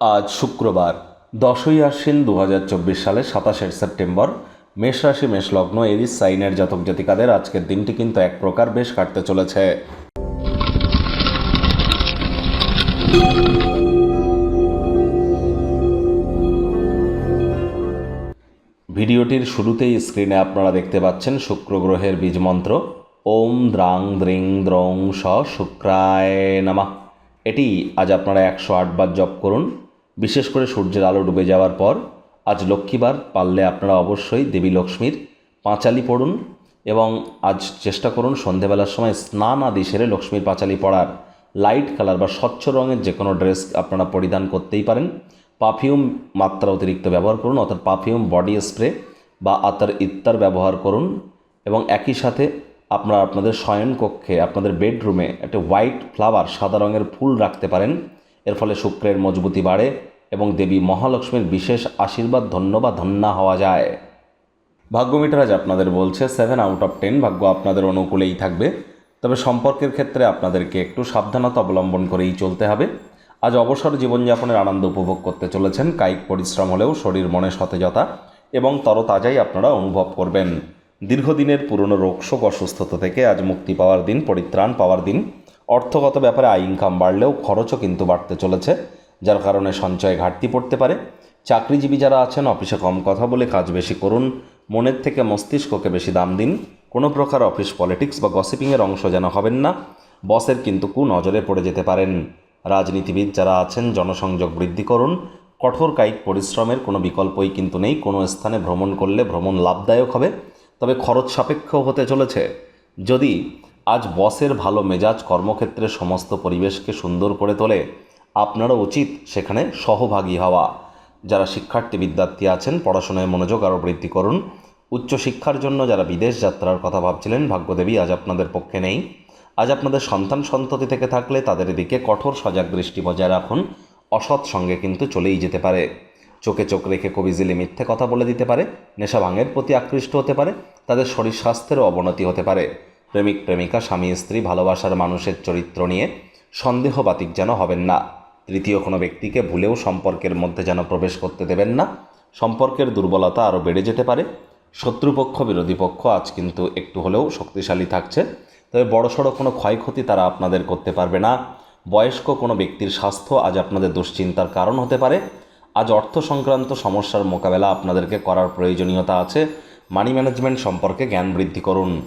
আজ শুক্রবার, দশই আশ্বিন দু হাজার চব্বিশ সালের সাতাশের সেপ্টেম্বর, মেষ রাশি, মেষ লগ্ন, এরিস, সাইনের জাতক জাতিকাদের আজকের দিনটি কিন্তু এক প্রকার বেশ কাটতে চলেছে। ভিডিওটির শুরুতেই স্ক্রিনে আপনারা দেখতে পাচ্ছেন শুক্র গ্রহের বীজ মন্ত্র। ওম দ্রাং দ্রিং দ্রং স শুক্রায় নামা। এটি আজ আপনারা একশো আটবার জপ করুন। বিশেষ করে সূর্যের আলো ডুবে যাওয়ার পর, আজ লক্ষ্মীবার পারলে আপনারা অবশ্যই দেবী লক্ষ্মীর পাঁচালি পড়ুন এবং আজ চেষ্টা করুন সন্ধেবেলার সময় স্নান আদি সেরে লক্ষ্মীর পাঁচালি পড়ার। লাইট কালার বা স্বচ্ছ রঙের যে কোনো ড্রেস আপনারা পরিধান করতেই পারেন। পারফিউম মাত্রা অতিরিক্ত ব্যবহার করুন, অর্থাৎ পারফিউম, বডি স্প্রে বা আতার ইত্তার ব্যবহার করুন এবং একই সাথে আপনারা আপনাদের শয়ন কক্ষে আপনাদের বেডরুমে একটা হোয়াইট ফ্লাওয়ার সাদা রঙের ফুল রাখতে পারেন। এর ফলে শুক্রের মজবুতি বাড়ে এবং দেবী মহালক্ষ্মীর বিশেষ আশীর্বাদ ধন্য বা ধন্যা হওয়া যায়। ভাগ্য মিটার আজ আপনাদের বলছে সেভেন আউট অফ টেন ভাগ্য আপনাদের অনুকূলেই থাকবে। তবে সম্পর্কের ক্ষেত্রে আপনাদেরকে একটু সাবধানতা অবলম্বন করেই চলতে হবে। আজ অবসর জীবনযাপনের আনন্দ উপভোগ করতে চলেছেন, কায়িক পরিশ্রম হলেও শরীর মনে সতেজতা এবং তরতাজাই আপনারা অনুভব করবেন। দীর্ঘদিনের পুরনো রোগশোক অসুস্থতা থেকে আজ মুক্তি পাওয়ার দিন, পরিত্রাণ পাওয়ার দিন। অর্থগত ব্যাপারে আয় ইনকাম বাড়লেও খরচও কিন্তু বাড়তে চলেছে, যার কারণে সঞ্চয়ে ঘাটতি পড়তে পারে। চাকরিজীবী যারা আছেন, অফিসে কম কথা বলে কাজ বেশি করুন, মনের থেকে মস্তিষ্ককে বেশি দাম দিন। কোনো প্রকার অফিস পলিটিক্স বা গসিপিংয়ের অংশ যেন হবেন না, বসের কিন্তু কু নজরে পড়ে যেতে পারেন। রাজনীতিবিদ যারা আছেন, জনসংযোগ বৃদ্ধি করুন। কঠোর কায়িক পরিশ্রমের কোনো বিকল্পই কিন্তু নেই, কোনো স্থানে ভ্রমণ করলে ভ্রমণ লাভদায়ক হবে। তবে খরচ সাপেক্ষ হতে চলেছে। যদি আজ বসের ভালো মেজাজ কর্মক্ষেত্রে সমস্ত পরিবেশকে সুন্দর করে তোলে, আপনারও উচিত সেখানে সহভাগী হওয়া। যারা শিক্ষার্থী বিদ্যার্থী আছেন, পড়াশোনায় মনোযোগ আরও বৃদ্ধি করুন। উচ্চশিক্ষার জন্য যারা বিদেশ যাত্রার কথা ভাবছিলেন, ভাগ্যদেবী আজ আপনাদের পক্ষে নেই। আজ আপনাদের সন্তান সন্ততি থেকে থাকলে তাদের দিকে কঠোর সজাগ দৃষ্টি বজায় রাখুন। অসৎ সঙ্গে কিন্তু চলেই যেতে পারে। চোখে চোখ রেখে কবিজিলে মিথ্যে কথা বলে দিতে পারে। নেশা ভাঙের প্রতি আকৃষ্ট হতে পারে। তাদের শরীর স্বাস্থ্যেরও অবনতি হতে পারে। প্রেমিক, প্রেমিকা, স্বামী, স্ত্রী ভালোবাসার মানুষের চরিত্র নিয়ে সন্দেহবাতিক যেন হবেন না। তৃতীয় কোনো ব্যক্তিকে ভুলেও সম্পর্কের মধ্যে যেন প্রবেশ করতে দেবেন না। সম্পর্কের দুর্বলতা আরও বেড়ে যেতে পারে। শত্রুপক্ষ, বিরোধী পক্ষ আজ কিন্তু একটু হলেও শক্তিশালী থাকছে। তবে বড়সড় কোনো ক্ষয়ক্ষতি তারা আপনাদের করতে পারবে না। বয়স্ক কোনো ব্যক্তির স্বাস্থ্য আজ আপনাদের দুশ্চিন্তার কারণ হতে পারে। আজ অর্থ সংক্রান্ত সমস্যার মোকাবেলা আপনাদেরকে করার প্রয়োজনীয়তা আছে। মানি ম্যানেজমেন্ট সম্পর্কে জ্ঞান বৃদ্ধি করুন।